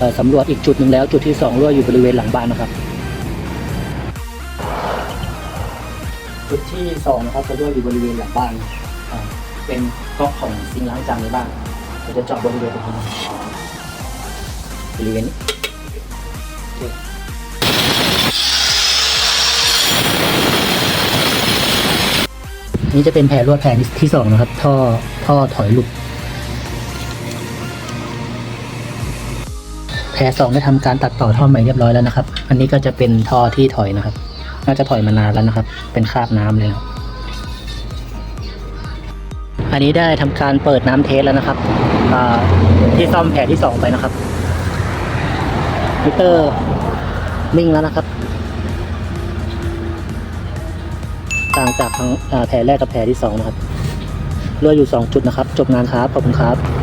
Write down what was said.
เอ่อสำรวจอีกจุดหนึ่งแล้วจุดที่สองรั่วอยู่บริเวณหลังบ้านนะครับ จุดที่สองนะครับจะรั่วอยู่บริเวณหลังบ้านอ่าเป็นก๊อกของซิงค์ล้างจานในบ้านเราจะเจาะบริเวณตรงนี้บริเวณนี้โอเคนี่จะเป็นแผลรั่วแผลที่สองนะครับท่อท่อถอยหลุด รสองได้ทำการตัดต่อท่อใหม่เรียบร้อยแล้วนะครับ อันนี้ก็จะเป็นท่อที่ถอยนะครับ น่าจะถอยมานานแล้วนะครับ เป็นคราบน้ำเลยนะครับอันนี้ได้ทำการเปิดน้ำเทสแล้วนะครับที่ซ่อมแผรที่สองไปนะครับมิเตอร์นิ่งแล้วนะครับ ต่างจากครั้งแผรแรกกับแผรที่สองนะครับรั่วอยู่สองจุดนะครับ จบงานครับขอบคุณครับ